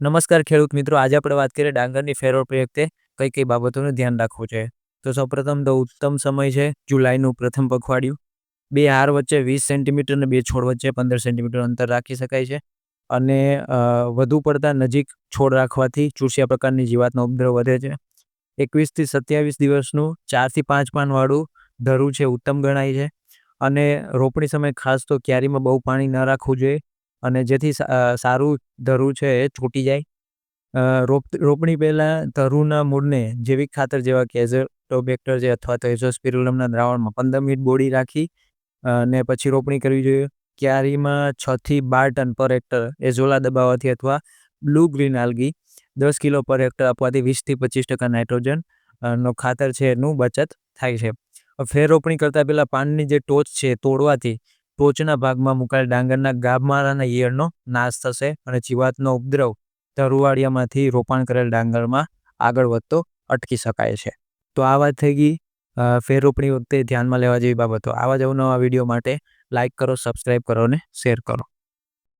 નમસ્કાર ખેડૂત મિત્રો, આજે આપણે વાત કરીએ ડાંગરની ફેરવણી વખતે કઈ કઈ બાબતોનું ધ્યાન રાખવું છે. તો સૌપ્રથમ તો ઉત્તમ સમય છે, જુલાઈનું પ્રથમ પખવાડિયું. બે હાર વચ્ચે વીસ સેન્ટીમીટર અને બે છોડ વચ્ચે પંદર સેન્ટીમીટર અંતર રાખી શકાય છે. અને વધુ પડતા નજીક છોડ રાખવાથી ચૂસિયા પ્રકારની જીવાતનો ઉપદ્રવ વધે છે. એકવીસથી સત્યાવીસ દિવસનું ચારથી પાંચ પાનવાળું ધરું છે, ઉત્તમ ગણાય છે. અને રોપણી સમય ખાસ તો ક્યારીમાં બહુ પાણી ન રાખવું જોઈએ. અને જેથી સારું ધરું છે એ છૂટી જાય. રોપ, રોપણી પહેલાં ધરુના મૂળને જૈવિક ખાતર જેવા કે એઝોટોબેક્ટર જે અથવા તો એઝોસ્પિરુલમના દ્રાવણમાં પંદર મિનિટ બોળી રાખી અને પછી રોપણી કરવી જોઈએ. ક્યારીમાં છથી બાર ટન પર હેક્ટર એઝોલા દબાવવાથી અથવા બ્લુ ગ્રીન આલ્ગી દસ કિલો પર હેક્ટર આપવાથી વીસથી પચીસ ટકા નાઇટ્રોજન નો ખાતર છે એનું બચત થાય છે. ફેર રોપણી કરતાં પહેલાં પાનની જે ટોચ છે તોડવાથી ટોચના ભાગમાં મુકાયેલ ડાંગરના ગાભમારાના ઈયળનો નાશ થશે અને જીવાતનો ઉપદ્રવ તરુવાડિયામાંથી રોપાણ કરેલ ડાંગરમાં આગળ વધતો અટકી શકાય છે. તો આ વાત થઈ ગઈ. ફેર રોપણી વખતે ધ્યાનમાં લેવા જેવી બાબતો. આવા જ અવનવા વીડિયો માટે લાઇક કરો સબસ્ક્રાઈબ કરો અને શેર કરો.